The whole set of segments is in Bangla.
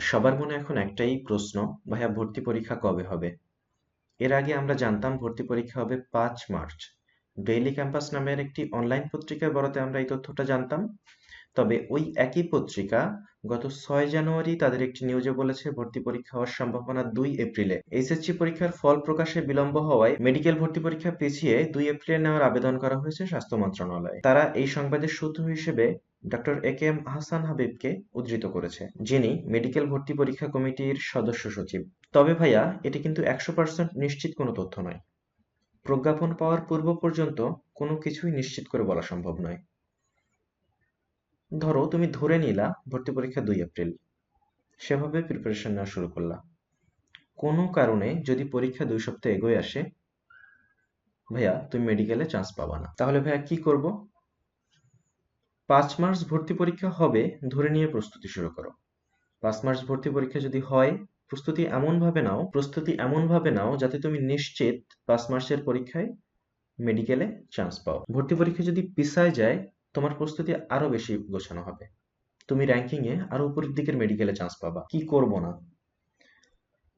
সবার মনে এখন একটাই প্রশ্ন, ভাইয়া ভর্তি পরীক্ষা কবে হবে? এর আগে আমরা জানতাম ভর্তি পরীক্ষা হবে পাঁচ মার্চ। ডেইলি ক্যাম্পাস নামের একটি অনলাইন পত্রিকার বরাতে আমরা এই তথ্যটা জানতাম। তবে ওই একই পত্রিকা গত ছয় জানুয়ারি তাদের একটি নিউজে বলেছে, ভর্তি পরীক্ষা হওয়ার সম্ভাবনা দুই এপ্রিলে। এইচএসসি পরীক্ষার ফল প্রকাশে বিলম্ব হওয়ায় মেডিকেল ভর্তি পরীক্ষা পিছিয়ে দুই এপ্রিলে নেওয়ার আবেদন করা হয়েছে স্বাস্থ্য মন্ত্রণালয়ে। তারা এই সংবাদের সূত্র হিসেবে doctor A K M Ahsan হাবিবকে উদ্ধৃত করেছে, যিনি মেডিকেল ভর্তি পরীক্ষা কমিটির সদস্য সচিব। তবে ভাইয়া, এটি কিন্তু একশো পার্সেন্ট নিশ্চিত কোনো তথ্য নয়। প্রজ্ঞাপন পাওয়ার পূর্ব পর্যন্ত কোনো কিছুই নিশ্চিত করে বলা সম্ভব নয়। ধরো, তুমি ধরে নিলা ভর্তি পরীক্ষা দুই এপ্রিল। সেভাবে প্রিপারেশন নেওয়া শুরু করলা। কোনো কারণে যদি পরীক্ষা দুই সপ্তাহ এগোয় আসে, ভাইয়া, তুমি মেডিকেলে চান্স পাবা না। তাহলে ভাইয়া কি করব? পাঁচ মার্চ ভর্তি পরীক্ষা হবে, ধরে নিয়ে প্রস্তুতি শুরু করো। পাঁচ মার্চ ভর্তি পরীক্ষা যদি হয়, প্রস্তুতি এমনভাবে নাও, প্রস্তুতি এমনভাবে নাও যাতে তুমি নিশ্চিত পাঁচ মার্চের পরীক্ষায় মেডিকেলে চান্স পাও। ভর্তি পরীক্ষা যদি পিছায় যায়, তোমার প্রস্তুতি আরও বেশি গোছানো হবে। তুমি র্যাঙ্কিংয়ে আরও উপরের দিকের মেডিকেলে চান্স পাবা। কি করব না?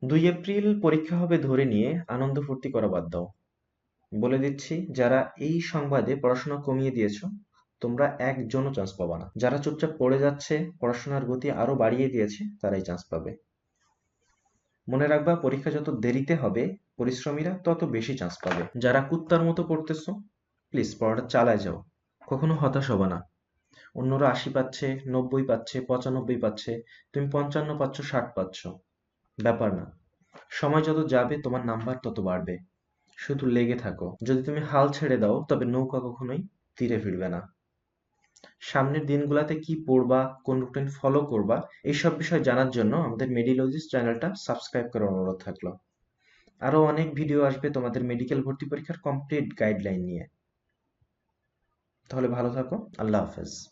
দুই এপ্রিল পরীক্ষা হবে ধরে নিয়ে আনন্দ ফুর্তি করা বাদ দাও। বলে দিচ্ছি, যারা এই সংবাদে পড়াশোনা কমিয়ে দিয়েছ তোমরা একজনও চান্স পাবা না। যারা চুপচাপ পড়ে যাচ্ছে, পড়াশোনার গতি আরও বাড়িয়ে দিয়েছে, তারাই চান্স পাবে। মনে রাখবা, পরীক্ষা যত দেরিতে হবে, পরিশ্রমীরা তত বেশি চান্স পাবে। যারা কুত্তার মতো পড়তেছো প্লিজ পড়াটা চালায় যাও। কখনো হতাশ হবা না। অন্যরা আশি পাচ্ছে, নব্বই পাচ্ছে, পঁচানব্বই পাচ্ছে, তুমি পঞ্চান্ন পাচ্ছ, ষাট পাচ্ছ। ব্যাপার না। সময় যত যাবে, তোমার নাম্বার তত বাড়বে। শুধু লেগে থাকো। যদি তুমি হাল ছেড়ে দাও, তবে নৌকা কখনোই তীরে ফিরবে না। সামনের দিনগুলোতে কি পড়বা, কোন রুটিন ফলো করবা, এইসব বিষয় জানার জন্য আমাদের মেডিলজিস্ট চ্যানেলটা সাবস্ক্রাইব করার অনুরোধ থাকল। আরও অনেক ভিডিও আসবে তোমাদের মেডিকেল ভর্তি পরীক্ষার কমপ্লিট গাইডলাইন নিয়ে। তাহলে ভালো থাকো, আল্লাহ হাফেজ।